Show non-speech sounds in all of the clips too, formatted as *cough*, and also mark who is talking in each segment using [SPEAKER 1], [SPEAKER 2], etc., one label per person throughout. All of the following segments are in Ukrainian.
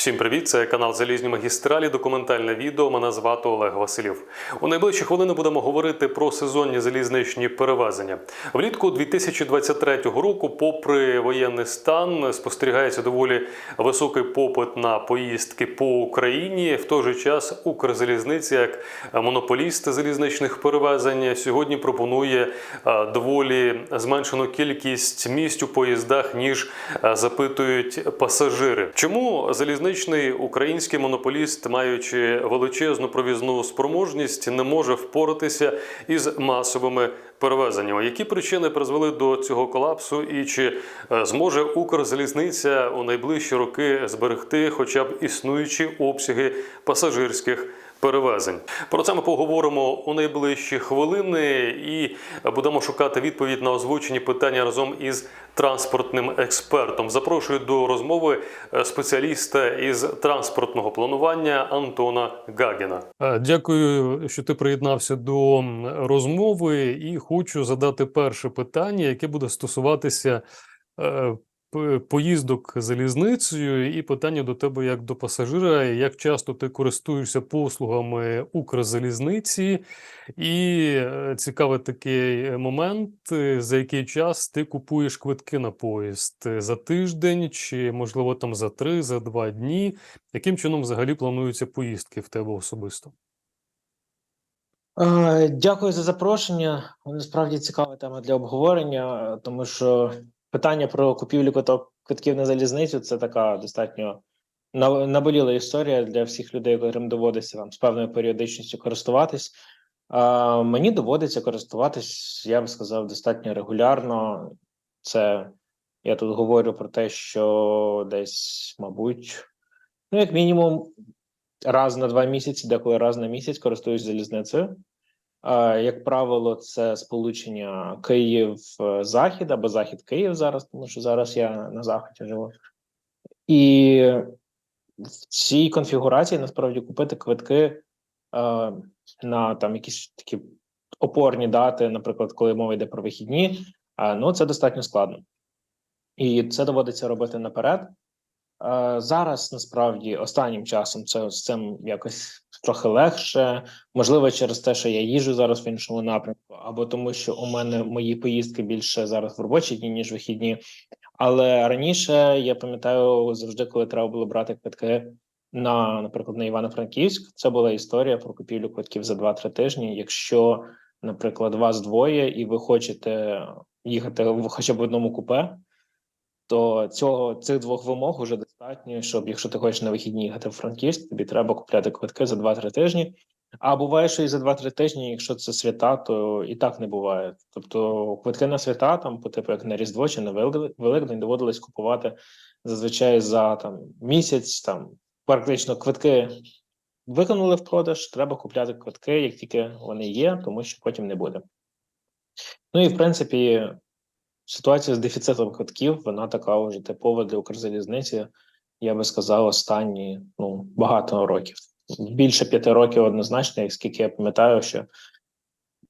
[SPEAKER 1] Всім привіт! Це канал Залізні магістралі. Документальне відео. Мене звати Олег Василів. У найближчі хвилини будемо говорити про сезонні залізничні перевезення. Влітку 2023 року, попри воєнний стан, спостерігається доволі високий попит на поїздки по Україні. В той же час Укрзалізниця, як монополіст залізничних перевезень, сьогодні пропонує е, доволі зменшену кількість місць у поїздах, ніж е, запитують пасажири. Чому залізничний український монополіст, маючи величезну провізну спроможність, не може впоратися із масовими перевезеннями? Які причини призвели до цього колапсу, і чи е, зможе Укрзалізниця у найближчі роки зберегти хоча б існуючі обсяги пасажирських? Перевезень. Про це ми поговоримо у найближчі хвилини і будемо шукати відповідь на озвучені питання разом із транспортним експертом. Запрошую до розмови е, спеціаліста із транспортного планування Антона Гагіна. Е, Дякую, що ти приєднався до розмови, і хочу задати перше питання, яке буде стосуватися. Поїздок залізницею, і питання до тебе як до пасажира, як часто ти користуєшся послугами Укрзалізниці, і е, цікавий такий момент, за який час ти купуєш квитки на поїзд за тиждень, чи можливо там за три, за два дні. Яким чином взагалі плануються поїздки в тебе особисто?
[SPEAKER 2] Е, Дякую за запрошення. Насправді цікава тема для обговорення, е, тому що питання про купівлю квиток квитків на залізницю це така достатньо на- наболіла історія для всіх людей, яким доводиться там з певною періодичністю користуватись. А мені доводиться користуватись, я б сказав, достатньо регулярно. Це я тут говорю про те, що десь, мабуть, ну, як мінімум, раз на два місяці, деколи раз на місяць користуюсь залізницею. Як правило, це сполучення Київ-Захід або Захід-Київ зараз, тому що зараз я на заході живу. І в цій конфігурації насправді купити квитки е, на там якісь такі опорні дати, наприклад, коли мова йде про вихідні, е, ну це достатньо складно. І це доводиться робити наперед. Е, Зараз насправді останнім часом це з цим якось трохи легше. Можливо, через те, що я їжджу зараз в іншому напрямку, або тому, що у мене мої поїздки більше зараз в робочі дні, ніж вихідні. Але раніше я пам'ятаю завжди, коли треба було брати квитки на, наприклад, на Івано-Франківськ, це була історія про купівлю квитків за 2-3 тижні. Якщо, наприклад, вас двоє, і ви хочете їхати в хоча б в одному купе, то цього цих двох вимог уже достатньо, щоб якщо ти хочеш на вихідні їхати в Франківськ, тобі треба купляти квитки за 2-3 тижні. А буває, що і за 2-3 тижні, якщо це свята, то і так не буває. Тобто квитки на свята, там, по типу як на Різдво чи на Великдень, доводилось купувати зазвичай за там місяць, там практично квитки виконали в продаж, треба купляти квитки, як тільки вони є, тому що потім не буде. Ну і в принципі, ситуація з дефіцитом квитків, вона така вже типова для Укрзалізниці, я би сказав, останні ну, багато років. Більше п'яти років однозначно, як скільки я пам'ятаю, що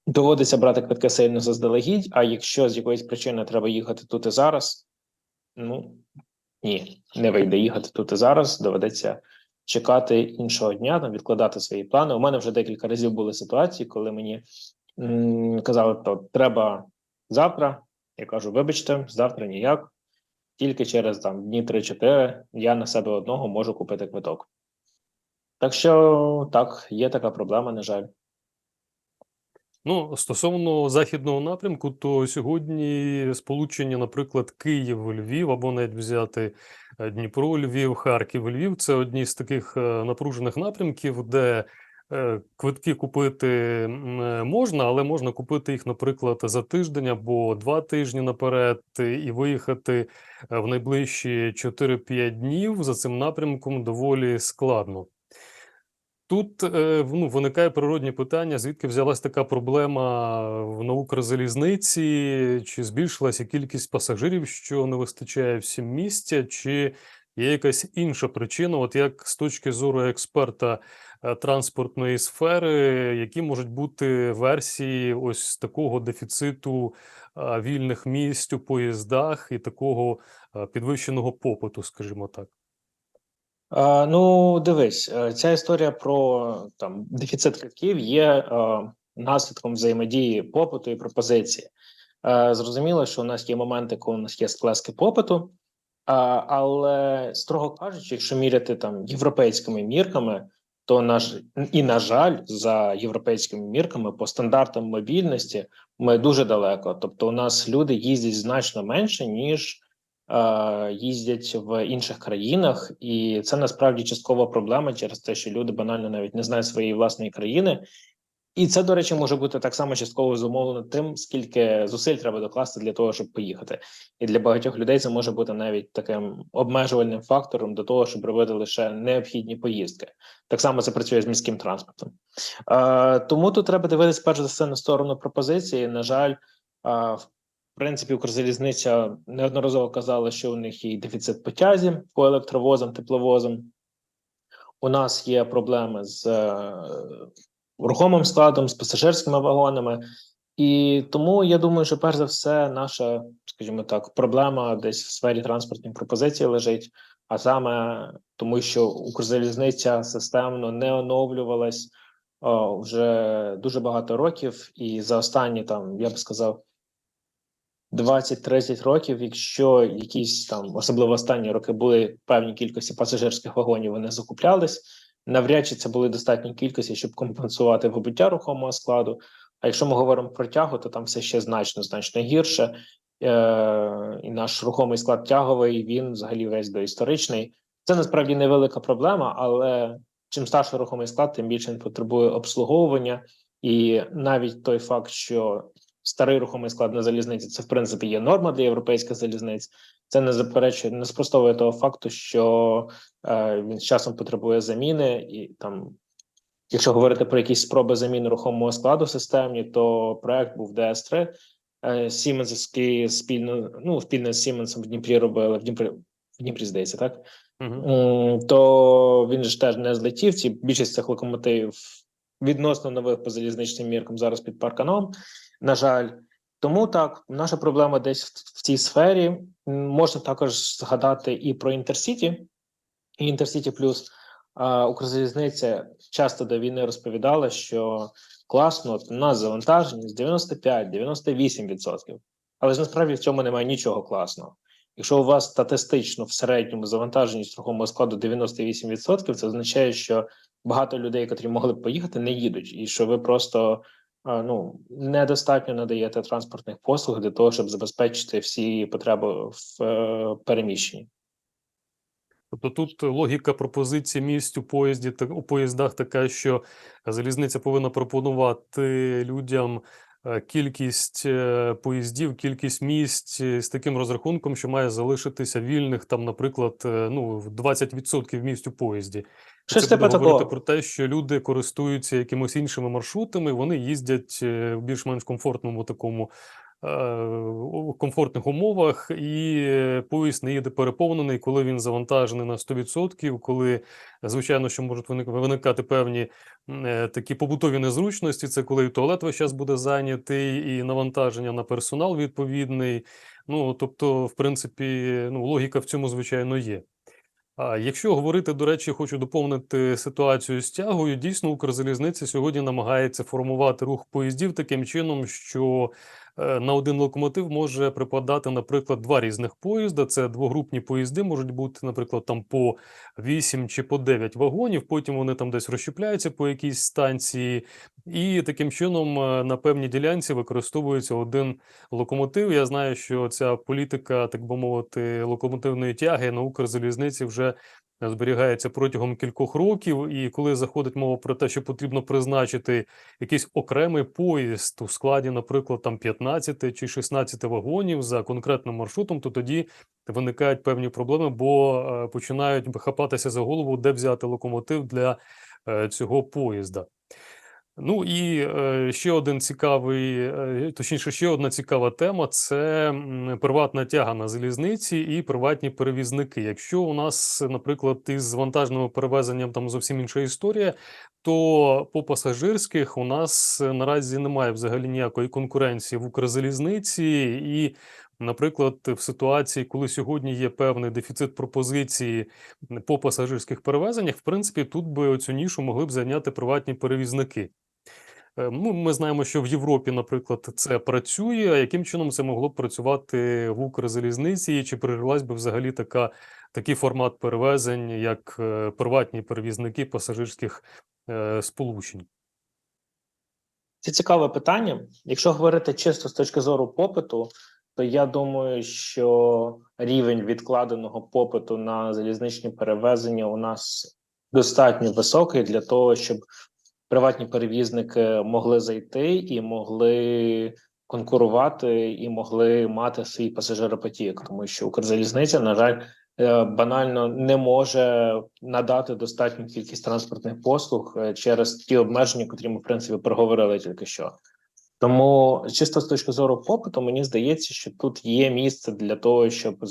[SPEAKER 2] доводиться брати квитки сильно заздалегідь, а якщо з якоїсь причини треба їхати тут і зараз, ну ні, не вийде їхати тут і зараз, доведеться чекати іншого дня, там відкладати свої плани. У мене вже декілька разів були ситуації, коли мені м, казали, то треба завтра. Я кажу, вибачте, завтра ніяк. Тільки через там дні 3-4 я на себе одного можу купити квиток. Так що так, є така проблема, на жаль.
[SPEAKER 1] Ну, стосовно західного напрямку, то сьогодні сполучення, наприклад, Київ-Львів, або навіть взяти е, Дніпро, Львів, Харків, Львів це одні з таких е, напружених напрямків, де квитки купити е, можна, але можна купити їх, наприклад, за тиждень або два тижні наперед, е, і виїхати е, в найближчі 4-5 днів. За цим напрямком доволі складно. Тут е, ну, виникає природні питання, звідки взялась така проблема на Укрзалізниці, чи збільшилася кількість пасажирів, що не вистачає всім місця, чи є якась інша причина, от як з точки зору експерта е, транспортної сфери, які можуть бути версії ось такого дефіциту е, вільних місць у поїздах і такого е, підвищеного попиту, скажімо так.
[SPEAKER 2] Е, ну, дивись, е, ця історія про там дефіцит квитків є е, наслідком взаємодії попиту і пропозиції. Е, зрозуміло, що у нас є моменти, коли у нас є сплески попиту, але строго кажучи, якщо міряти там європейськими мірками, то наш і на жаль, за європейськими мірками по стандартам мобільності ми дуже далеко. Тобто, у нас люди їздять значно менше ніж е, їздять в інших країнах, і це насправді часткова проблема через те, що люди банально навіть не знають своєї власної країни. І це, до речі, може бути так само частково зумовлено тим, скільки зусиль треба докласти для того, щоб поїхати. І для багатьох людей це може бути навіть таким обмежувальним фактором до того, щоб робити лише необхідні поїздки. Так само це працює з міським транспортом. Е, тому тут треба дивитися перш за все на сторону пропозиції. На жаль, е, в принципі, Укрзалізниця неодноразово казала, що у них є дефіцит потязі по електровозам, тепловозам. У нас є проблеми з е, рухомим складом, з пасажирськими вагонами. І тому я думаю, що перш за все, наша, скажімо так, проблема десь в сфері транспортної пропозиції лежить, а саме тому, що Укрзалізниця системно не оновлювалась о, вже дуже багато років, і за останні там, я би сказав, 20-30 років, якщо якісь там, особливо останні роки, були певні кількості пасажирських вагонів, вони закуплялись. Навряд чи це були достатні кількості, щоб компенсувати вибуття рухомого складу. А якщо ми говоримо про тягу, то там все ще значно значно гірше. Е, І наш рухомий склад тяговий він взагалі весь доісторичний. Це насправді невелика проблема, але чим старший рухомий склад, тим більше він потребує обслуговування. І навіть той факт, що старий рухомий склад на залізниці, це в принципі є норма для європейських залізниць. Це не заперечує, не спростовує того факту, що е, він з часом потребує заміни, і там, якщо говорити про якісь спроби заміни рухомого складу системні, то проект був DS3. Е, спільно, ну спільно з Сіменсом в Дніпрі робили в Дніпрі, в Дніпрі здається, так
[SPEAKER 1] Угу.
[SPEAKER 2] М, то він ж теж не злетів. Ці більшість цих локомотивів відносно нових по залізничним міркам зараз під парканом. На жаль, тому так наша проблема десь в, цій сфері. Можна також згадати і про інтерсіті, і інтерсіті плюс. Укрзалізниця часто до війни розповідала, що класно, от у нас завантаженість 95-98%. Але ж насправді в цьому немає нічого класного. Якщо у вас статистично в середньому завантаженість рухомого складу 98%, це означає, що багато людей, котрі могли б поїхати, не їдуть, і що ви просто ну недостатньо надаєте транспортних послуг для того, щоб забезпечити всі потреби в е, переміщенні.
[SPEAKER 1] Тобто тут логіка пропозиції місць у поїзді у поїздах така, що залізниця повинна пропонувати людям кількість е, поїздів, кількість місць е, з таким розрахунком, що має залишитися вільних там, наприклад, е, ну в 20% місць у поїзді.
[SPEAKER 2] Щось
[SPEAKER 1] Це буде говорити
[SPEAKER 2] такого.
[SPEAKER 1] про те, що люди користуються якимось іншими маршрутами, вони їздять е, в більш-менш комфортному такому е, у комфортних умовах, і е, поїзд не їде переповнений, коли він завантажений на 100%, коли, звичайно, що можуть виникати певні е, такі побутові незручності. Це коли туалет весь час буде зайнятий, і навантаження на персонал відповідний. Ну тобто, в принципі, ну логіка в цьому звичайно є. А якщо говорити, до речі, хочу доповнити ситуацію з тягою. Дійсно, Укрзалізниця сьогодні намагається формувати рух поїздів таким чином, що е, на один локомотив може припадати, наприклад, два різних поїзда. Це двогрупні поїзди, можуть бути, наприклад, там по 8 чи по 9 вагонів. Потім вони там десь розщепляються по якійсь станції, і таким чином е, на певній ділянці використовується один локомотив. Я знаю, що ця політика, так би мовити, локомотивної тяги на Укрзалізниці вже зберігається протягом кількох років. І коли заходить мова про те, що потрібно призначити якийсь окремий поїзд у складі, наприклад, там 15 чи 16 вагонів за конкретним маршрутом, то тоді виникають певні проблеми, бо е, починають хапатися за голову, де взяти локомотив для е, цього поїзда. Ну і е, ще один цікавий, е, точніше, ще одна цікава тема це приватна тяга на залізниці і приватні перевізники. Якщо у нас, наприклад, із вантажними перевезенням там зовсім інша історія, то по пасажирських у нас наразі немає взагалі ніякої конкуренції в Укрзалізниці, і Наприклад, в ситуації, коли сьогодні є певний дефіцит пропозиції по пасажирських перевезеннях, в принципі, тут би цю нішу могли б зайняти приватні перевізники. Е, Ну, ми знаємо, що в Європі, наприклад, це працює. А яким чином це могло б працювати в Укрзалізниці? І чи пережилась би взагалі така, такий формат перевезень, як е, приватні перевізники пасажирських е, сполучень?
[SPEAKER 2] Це цікаве питання. Якщо говорити чисто з точки зору попиту, то я думаю, що рівень відкладеного попиту на залізничні перевезення у нас достатньо високий для того, щоб приватні перевізники могли зайти і могли конкурувати, і могли мати свій пасажиропотік, тому що Укрзалізниця, на жаль, е, банально не може надати достатню кількість транспортних послуг е, через ті обмеження, котрі ми в принципі проговорили тільки що. Тому чисто з точки зору попиту, мені здається, що тут є місце для того, щоб е,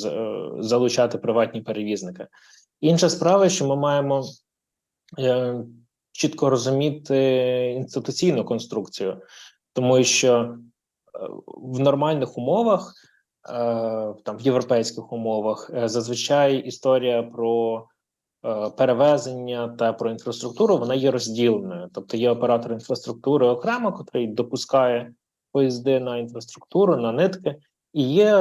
[SPEAKER 2] залучати приватні перевізники. Інша справа, що ми маємо чітко розуміти інституційну конструкцію, тому що е, в нормальних умовах, е, там в європейських умовах, е, зазвичай історія про перевезення та про інфраструктуру вона є розділеною. Тобто є оператор інфраструктури окремо, котрий допускає поїзди на інфраструктуру, на нитки, і є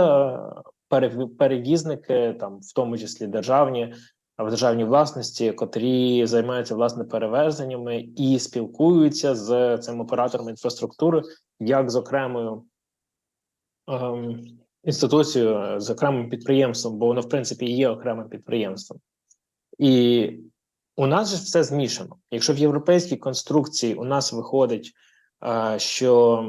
[SPEAKER 2] перевізники, там в тому числі державні. В державній власності, котрі займаються власне перевезеннями і спілкуються з цим оператором інфраструктури як з окремою ем, інституцією, з окремим підприємством, бо воно в принципі є окремим підприємством. І у нас же все змішано. Якщо в європейській конструкції у нас виходить, е, що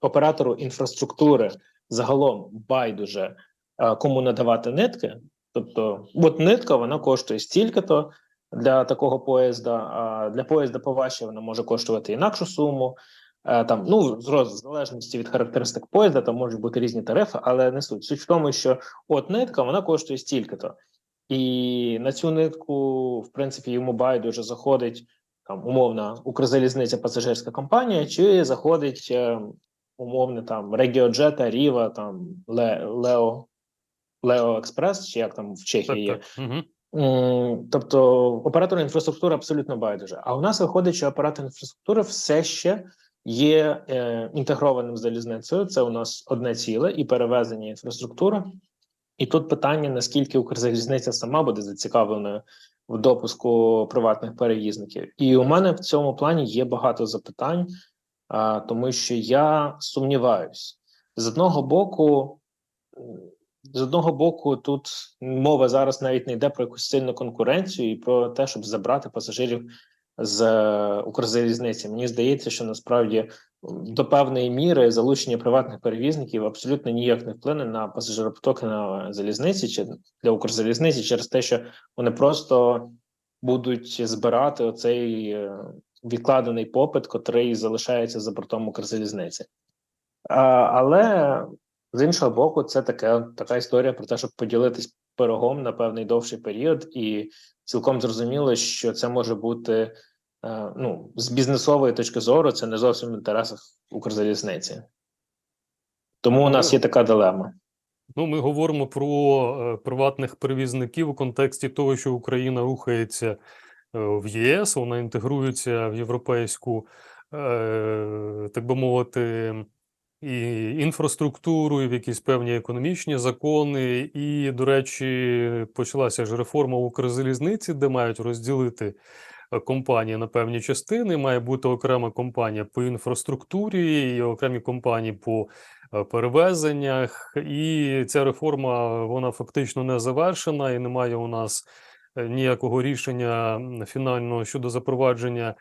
[SPEAKER 2] оператору інфраструктури загалом байдуже е, кому надавати нитки, тобто, от нитка вона коштує стільки-то для такого поїзда, а для поїзда поважче вона може коштувати інакшу суму. Е, Там ну в залежності від характеристик поїзда, там можуть бути різні тарифи, але не суть. Суть в тому, що от нитка вона коштує стільки-то. І на цю нитку, в принципі, йому байдуже заходить там умовна Укрзалізниця пасажирська компанія, чи заходить е, умовне там Регіоджета, Ріва, там Ле, Лео, Лео Експрес, чи як там в Чехії є.
[SPEAKER 1] Угу.
[SPEAKER 2] Тобто оператор інфраструктури абсолютно байдуже. А у нас виходить, що оператор інфраструктури все ще є е, інтегрованим з залізницею. Це у нас одне ціле і перевезення інфраструктури. І тут питання: наскільки Укрзалізниця сама буде зацікавленою в допуску приватних перевізників. І у мене в цьому плані є багато запитань, а, тому що я сумніваюсь з одного боку. З одного боку, тут мова зараз навіть не йде про якусь сильну конкуренцію і про те, щоб забрати пасажирів з е, Укрзалізниці. Мені здається, що насправді до певної міри залучення приватних перевізників абсолютно ніяк не вплине на пасажиропотоки на залізниці чи для Укрзалізниці через те, що вони просто будуть збирати оцей е, відкладений попит, котрий залишається за бортом Укрзалізниці. Але з іншого боку, це таке така історія про те, щоб поділитись пирогом на певний довший період, і цілком зрозуміло, що це може бути е, ну з бізнесової точки зору, це не зовсім в інтересах Укрзалізниці. Тому у нас є така дилема.
[SPEAKER 1] Ну, ми говоримо про е, приватних перевізників у контексті того, що Україна рухається е, в ЄС, вона інтегрується в європейську, так би мовити, і інфраструктуру, і в якісь певні економічні закони. І, до речі, почалася ж реформа Укрзалізниці, де мають розділити е, компанії на певні частини. Має бути окрема компанія по інфраструктурі і окремі компанії по е, перевезеннях. І ця реформа вона фактично не завершена, і немає у нас е, ніякого рішення фінального щодо запровадження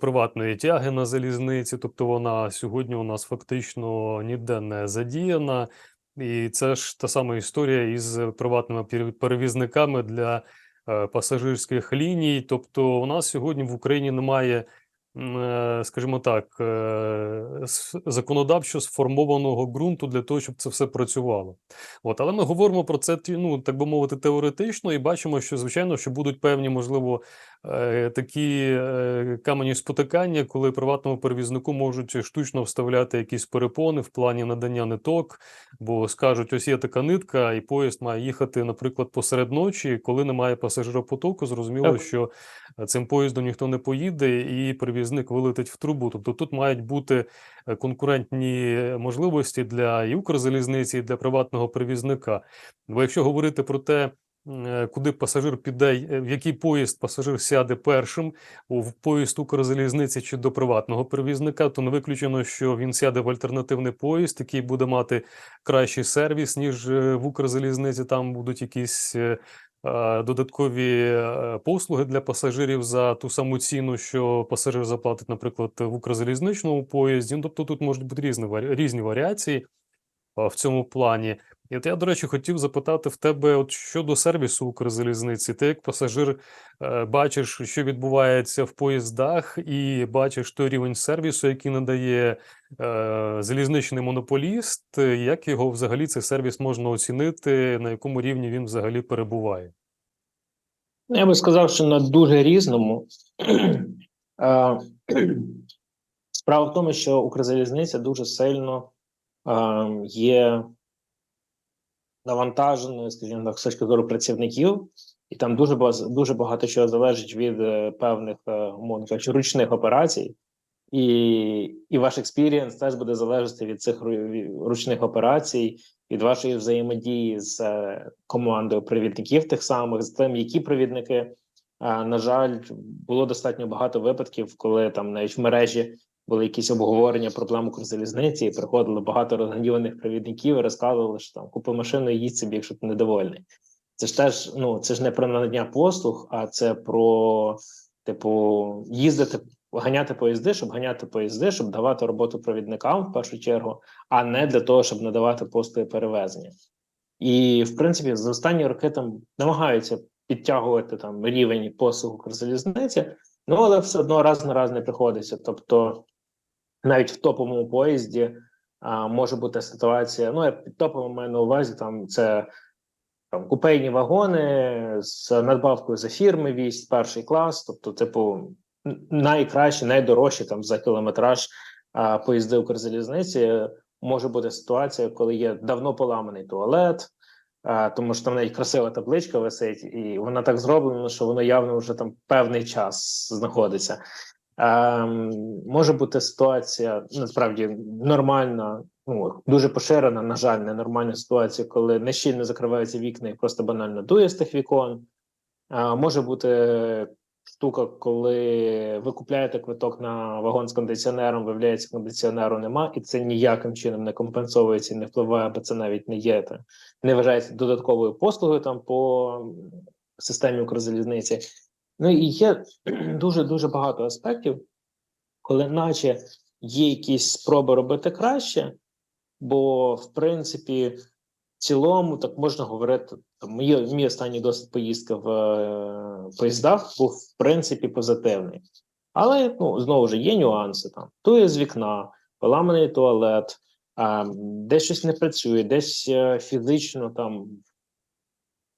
[SPEAKER 1] приватної тяги на залізниці. Тобто вона сьогодні у нас фактично ніде не задіяна. І це ж та сама історія із приватними перевізниками для е, пасажирських ліній. Тобто, у нас сьогодні в Україні немає, е, скажімо так, е, законодавчо сформованого ґрунту для того, щоб це все працювало. От, але ми говоримо про це, ну так би мовити, теоретично, і бачимо, що звичайно, що будуть певні, можливо, е, такі е, камені спотикання, коли приватному перевізнику можуть штучно вставляти якісь перепони в плані надання ниток, бо скажуть, ось є така нитка, і поїзд має їхати, наприклад, посеред ночі, коли немає пасажиропотоку, зрозуміло,
[SPEAKER 2] Так.
[SPEAKER 1] що е, цим поїздом ніхто не поїде, і перевізник вилетить в трубу. Тобто тут мають бути е, конкурентні можливості для і Укрзалізниці, і для приватного перевізника. Бо якщо говорити про те, е, куди пасажир піде, е, в який поїзд пасажир сяде першим, в поїзд Укрзалізниці чи до приватного перевізника, то не виключено, що він сяде в альтернативний поїзд, який буде мати кращий сервіс, ніж е, в Укрзалізниці. Там будуть якісь е, е, додаткові е, послуги для пасажирів за ту саму ціну, що пасажир заплатить, наприклад, в Укрзалізничному поїзді. Ну, тобто тут можуть бути різні варіації в цьому плані. І от я, до речі, хотів запитати в тебе от щодо сервісу Укрзалізниці. Ти як пасажир е, бачиш, що відбувається в поїздах, і бачиш той рівень сервісу, який надає е, залізничний монополіст. Як його взагалі цей сервіс можна оцінити, на якому рівні він взагалі перебуває?
[SPEAKER 2] Ну, Я би сказав, що на дуже різному. *clears throat* *clears throat* Справа в тому, що Укрзалізниця дуже сильно е, є навантаженою, скажімо так, з точки зору працівників, і там дуже дуже багато чого залежить від е, певних, е, умовно кажучи, ручних операцій. І, і ваш експірієнс теж буде залежати від цих ручних операцій, від вашої взаємодії з е, командою провідників тих самих, з тим, які провідники. На жаль, було достатньо багато випадків, коли там навіть в мережі були якісь обговорення проблем Укрзалізниці, і приходило багато розгніваних провідників і розказували, що там купи машину і їдь собі, якщо ти недовольний. Це ж теж ну це ж не про надання послуг, а це про типу їздити, ганяти поїзди, щоб ганяти поїзди, щоб давати роботу провідникам в першу чергу, а не для того, щоб надавати послуги перевезення. І в принципі, за останні роки там намагаються підтягувати там рівень послуг Укрзалізниці, ну але все одно раз на раз не приходиться. Тобто, навіть в топовому поїзді а, може бути ситуація. Ну, я під топовим маю на увазі, там це там купейні вагони з надбавкою за фірми вісь, перший клас, тобто, типу, найкращі, найдорожчі там за кілометраж а, поїзди Укрзалізниці. Може бути ситуація, коли є давно поламаний туалет, а, тому що там навіть красива табличка висить, і вона так зроблена, що воно явно вже там певний час знаходиться. Ем, може бути ситуація насправді нормальна, ну дуже поширена, на жаль, ненормальна ситуація, коли нещільно закриваються вікна і просто банально дує з тих вікон. А, може бути штука, коли ви купляєте квиток на вагон з кондиціонером, виявляється, кондиціонеру нема, і це ніяким чином не компенсовується не впливає, бо це навіть не є та не вважається додатковою послугою там по системі Укрзалізниці. Ну і є *clears throat* дуже дуже багато аспектів, коли, наче, є якісь спроби робити краще, бо в принципі, в цілому, так можна говорити. Мій, мій останній досвід поїздки в е, поїздах був в принципі позитивний. Але ну, знову ж є нюанси там. Тує з вікна, поламаний туалет, а, десь щось не працює, десь е, фізично там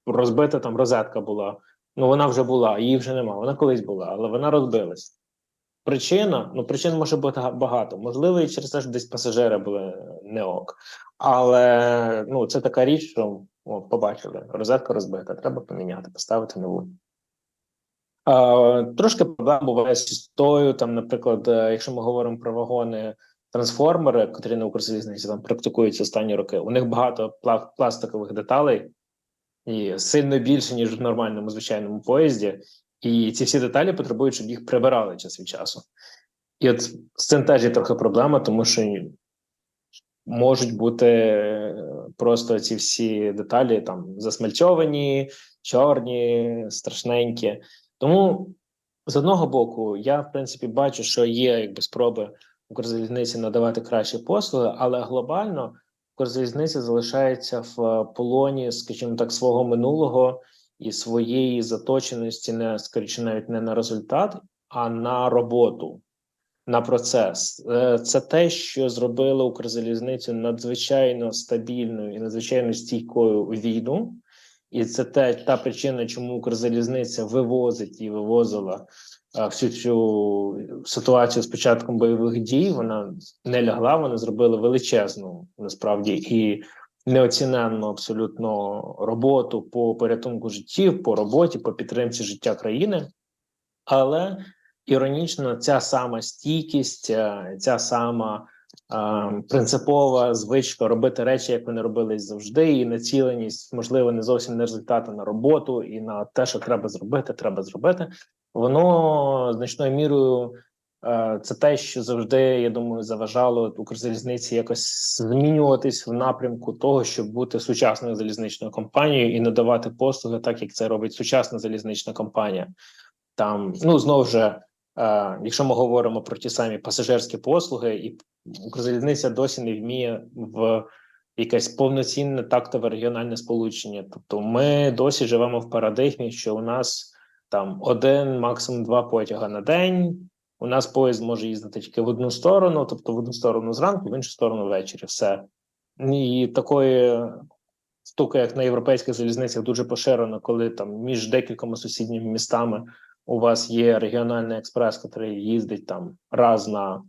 [SPEAKER 2] розбита там розетка була. Ну, вона вже була, її вже нема. Вона колись була, але вона розбилась. Причина, ну причин може бути багато. Можливо, і через те, що десь пасажири були не ок. Але ну, це така річ, що о, побачили, розетка розбита, треба поміняти, поставити нову. А, трошки проблем буває з чистою. Там, наприклад, е, якщо ми говоримо про вагони трансформери, котрі на Укрзалізниці там практикуються останні роки, у них багато пла- пластикових деталей і сильно більше, ніж в нормальному звичайному поїзді. І ці всі деталі потребують, щоб їх прибирали час від часу. І от з цим теж є трохи проблема, тому що можуть бути е, просто ці всі деталі там засмальцьовані, чорні, страшненькі. Тому з одного боку, я в принципі бачу, що є якби спроби Укрзалізниці надавати кращі послуги, але глобально Укрзалізниця залишається в е, полоні, скажімо так, свого минулого і своєї заточеності, не скоріше навіть не на результат, а на роботу, на процес. Е, Це те, що зробило Укрзалізницю надзвичайно стабільною і надзвичайно стійкою війну. І це те та причина, чому Укрзалізниця вивозить і вивозила а, всю цю ситуацію з початком бойових дій. Вона не лягла, вони зробили величезну насправді і неоціненну абсолютно роботу по порятунку життів, по роботі, по підтримці життя країни. Але іронічно, ця сама стійкість, е, ця сама принципова звичка робити речі, як вони робились завжди, і націленість, можливо, не зовсім на результати на роботу і на те, що треба зробити, треба зробити. Воно значною мірою е, це те, що завжди, я думаю, заважало Укрзалізниці якось змінюватись в напрямку того, щоб бути сучасною залізничною компанією і надавати послуги, так як це робить сучасна залізнична компанія. Там ну знову ж, е, якщо ми говоримо про ті самі пасажирські послуги, і Укрзалізниця досі не вміє в якесь повноцінне тактове регіональне сполучення. Тобто, ми досі живемо в парадигмі, що у нас там один, максимум два потяга на день. У нас поїзд може їздити тільки в одну сторону, тобто в одну сторону зранку, в іншу сторону ввечері. Все і такої штуки, як на європейських залізницях, дуже поширено, коли там між декількома сусідніми містами у вас є регіональний експрес, який їздить там раз на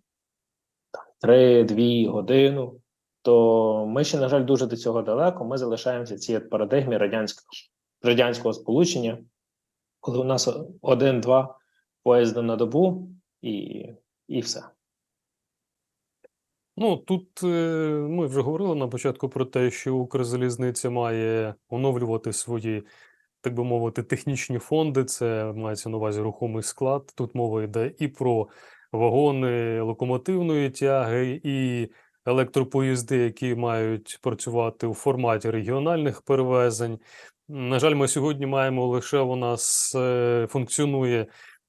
[SPEAKER 2] 3-2 годину. То ми ще, на жаль, дуже до цього далеко. Ми залишаємося цій парадигмі радянського радянського сполучення, коли у нас один-два поїзди на добу, і, і все.
[SPEAKER 1] Ну тут е, ми вже говорили на початку про те, що Укрзалізниця має оновлювати свої, так би мовити, технічні фонди. Це мається на увазі рухомий склад. Тут мова йде і про вагони локомотивної тяги, і електропоїзди, які мають працювати у форматі регіональних перевезень. На жаль, ми сьогодні маємо лише у нас е, функціонує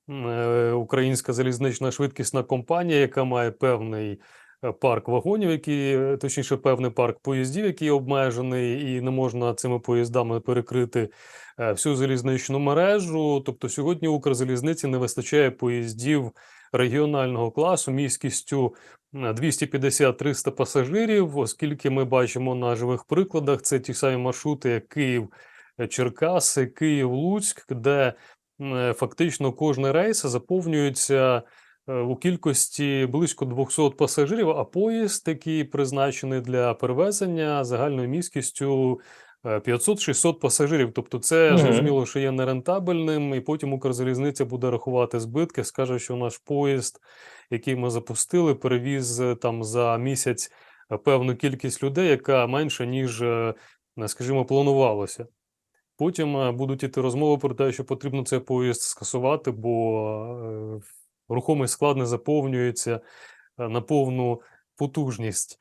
[SPEAKER 1] е, українська залізнична швидкісна компанія, яка має певний е, парк вагонів, які, точніше, певний парк поїздів, який обмежений, і не можна цими поїздами перекрити всю залізничну мережу. Тобто сьогодні Укрзалізниці не вистачає поїздів регіонального класу міськістю е, 250-300 пасажирів, оскільки ми бачимо на живих прикладах, це ті самі маршрути, як Київ. е, Черкаси, Київ, Луцьк, де е, фактично кожний рейс заповнюється е, у кількості близько 200 пасажирів, а поїзд, який призначений для перевезення загальною міськістю 500-600 пасажирів. Тобто, це зрозуміло, що є нерентабельним, і потім Укрзалізниця буде рахувати збитки, скаже, що наш поїзд, який ми запустили, перевіз е, там за місяць е, певну кількість людей, яка менша, ніж, е, скажімо, планувалося. Потім будуть іти розмови про те, що потрібно цей поїзд скасувати, бо рухомий склад не заповнюється на повну потужність.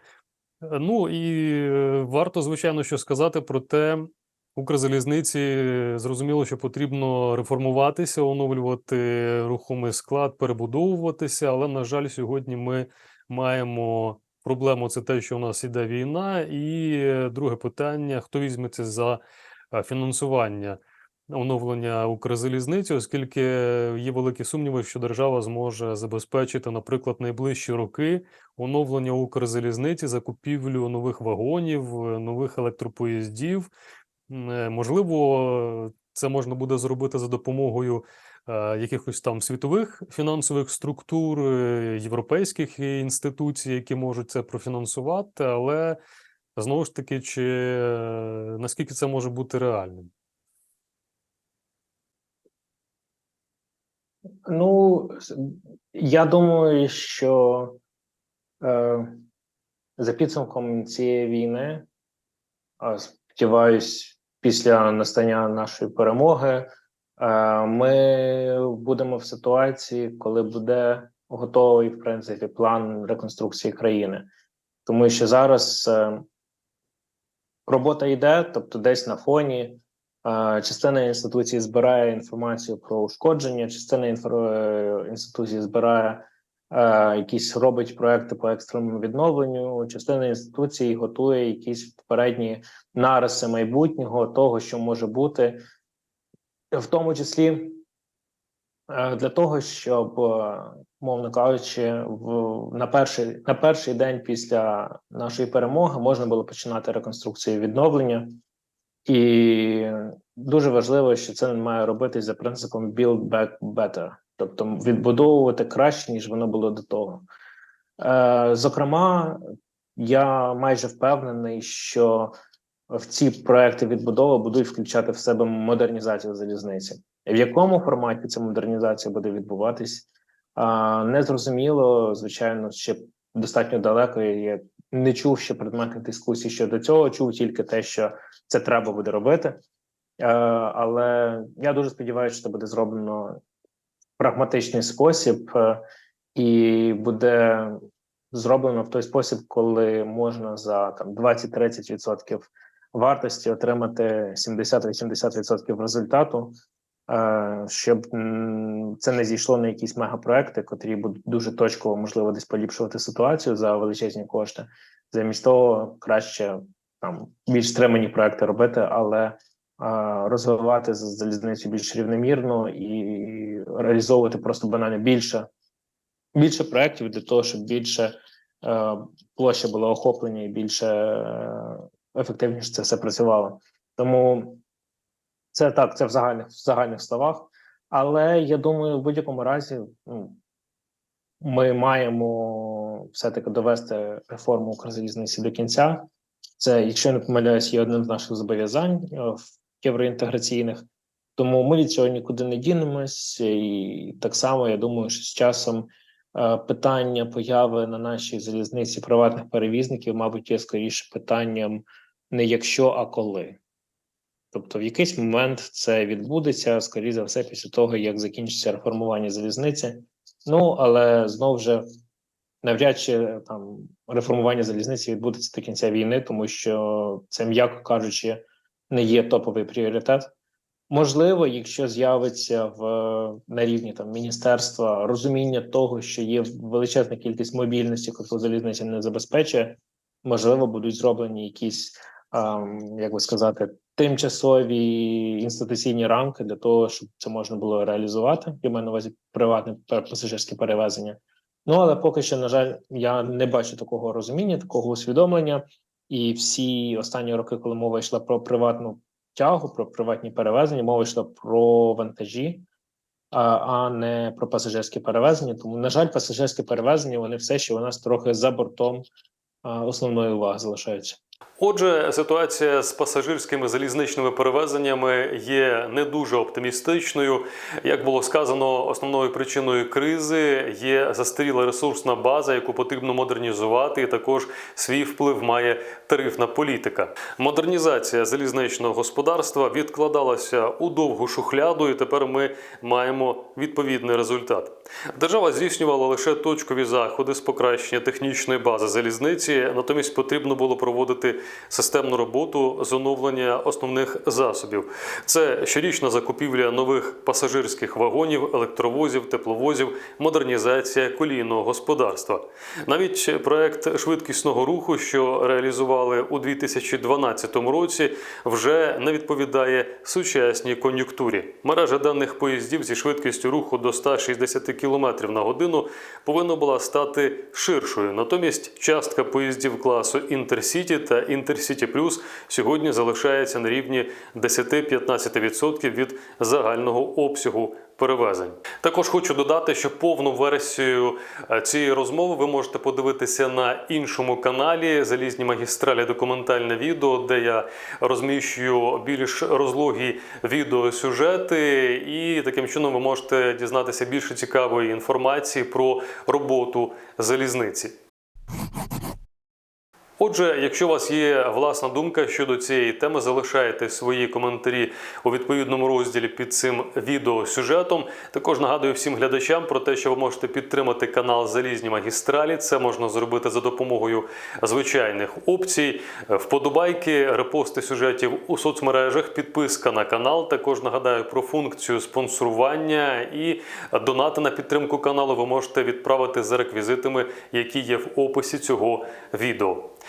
[SPEAKER 1] Е, Ну і е, варто, звичайно, що сказати про те, Укрзалізниці е, зрозуміло, що потрібно реформуватися, оновлювати рухомий склад, перебудовуватися. Але, на жаль, сьогодні ми маємо проблему: це те, що у нас іде війна, і друге питання: хто візьметься за фінансування оновлення Укрзалізниці, оскільки є великі сумніви, що держава зможе забезпечити, наприклад, найближчі роки оновлення Укрзалізниці, закупівлю нових вагонів, нових електропоїздів. Е, Можливо, це можна буде зробити за допомогою е, якихось там світових фінансових структур, е, європейських інституцій, які можуть це профінансувати, але знову ж таки, чи наскільки це може бути реальним?
[SPEAKER 2] Ну, я думаю, що е, за підсумком цієї війни, сподіваюсь, після настання нашої перемоги, е, ми будемо в ситуації, коли буде готовий, в принципі, план реконструкції країни. Тому що зараз е, робота йде, тобто десь на фоні. Частина інституцій збирає інформацію про ушкодження, частина е, інституцій збирає е, якісь робить проекти по екстреному відновленню. Частина інституцій готує якісь попередні нариси майбутнього, того, що може бути, в тому числі е, для того, щоб, е, мовно кажучи, в на перший на перший день після нашої перемоги можна було починати реконструкцію відновлення. І дуже важливо, що це має робитись за принципом build back better, тобто відбудовувати краще, ніж воно було до того. Е, зокрема, я майже впевнений, що в ці проекти відбудови будуть включати в себе модернізацію залізниці. В якому форматі ця модернізація буде відбуватись, а, незрозуміло. Звичайно, ще достатньо далеко. Я не чув ще предметних дискусій щодо цього. Чув тільки те, що це треба буде робити. Е, але я дуже сподіваюся, що це буде зроблено в прагматичний спосіб е, і буде зроблено в той спосіб, коли можна за там 20-30% вартості отримати 70-80% результату, щоб це не зійшло на якісь мегапроекти, котрі будуть дуже точково, можливо, десь поліпшувати ситуацію за величезні кошти. Замість того, краще там більш стримані проекти робити, але е, розвивати залізницю більш рівномірно і реалізовувати просто банально більше, більше проєктів для того, щоб більше е, площа була охоплення і більше е, ефективніше це все працювало. Тому це так, це в загальних в загальних словах. Але я думаю, в будь-якому разі ну, ми маємо все-таки довести реформу Укрзалізниці до кінця. Це, якщо я не помиляюсь, є одним з наших зобов'язань е, євроінтеграційних. Тому ми від цього нікуди не дінемось, і так само я думаю, що з часом е, питання появи на нашій залізниці приватних перевізників, мабуть, є скоріше питанням не якщо, а коли. Тобто, в якийсь момент це відбудеться, скоріше за все, після того, як закінчиться реформування залізниці. Ну, але знову ж навряд чи там реформування залізниці відбудеться до кінця війни, тому що це, м'яко кажучи, не є топовий пріоритет. Можливо, якщо з'явиться в на рівні там міністерства розуміння того, що є величезна кількість мобільності, яку залізниця не забезпечує, можливо, будуть зроблені якісь, як би сказати, тимчасові інституційні рамки для того, щоб це можна було реалізувати. Я маю на увазі приватне пасажирське перевезення. Ну але поки що, на жаль, я не бачу такого розуміння, такого усвідомлення. І всі останні роки, коли мова йшла про приватну тягу, про приватні перевезення, мова йшла про вантажі, а, не про пасажирське перевезення. Тому, на жаль, пасажирське перевезення вони все ще у нас трохи за бортом основної уваги залишаються.
[SPEAKER 1] Отже, ситуація з пасажирськими залізничними перевезеннями є не дуже оптимістичною. Як було сказано, основною причиною кризи є застаріла ресурсна база, яку потрібно модернізувати. І також свій вплив має тарифна політика. Модернізація залізничного господарства відкладалася у довгу шухляду, і тепер ми маємо відповідний результат. Держава здійснювала лише точкові заходи з покращення технічної бази залізниці, натомість потрібно було проводити системну роботу з оновлення основних засобів. Це щорічна закупівля нових пасажирських вагонів, електровозів, тепловозів, модернізація колійного господарства. Навіть проект швидкісного руху, що реалізували у 2012 році, вже не відповідає сучасній кон'юнктурі. Мережа даних поїздів зі швидкістю руху до 160 км на годину повинна була стати ширшою. Натомість частка поїздів класу Інтерсіті та Інтерсіті Плюс сьогодні залишається на рівні 10-15% від загального обсягу перевезень. Також хочу додати, що повну версію е, цієї розмови ви можете подивитися на іншому каналі Залізні магістралі документальне відео, де я розміщую більш розлогі відеосюжети, і таким чином ви можете дізнатися більше цікавої інформації про роботу залізниці. Отже, якщо у вас є власна думка щодо цієї теми, залишайте свої коментарі у відповідному розділі під цим відеосюжетом. Також нагадую всім глядачам про те, що ви можете підтримати канал Залізні магістралі. Це можна зробити за допомогою звичайних опцій, вподобайки, репости сюжетів у соцмережах, підписка на канал. Також нагадаю про функцію спонсорування і донати на підтримку каналу ви можете відправити за реквізитами, які є в описі цього відео.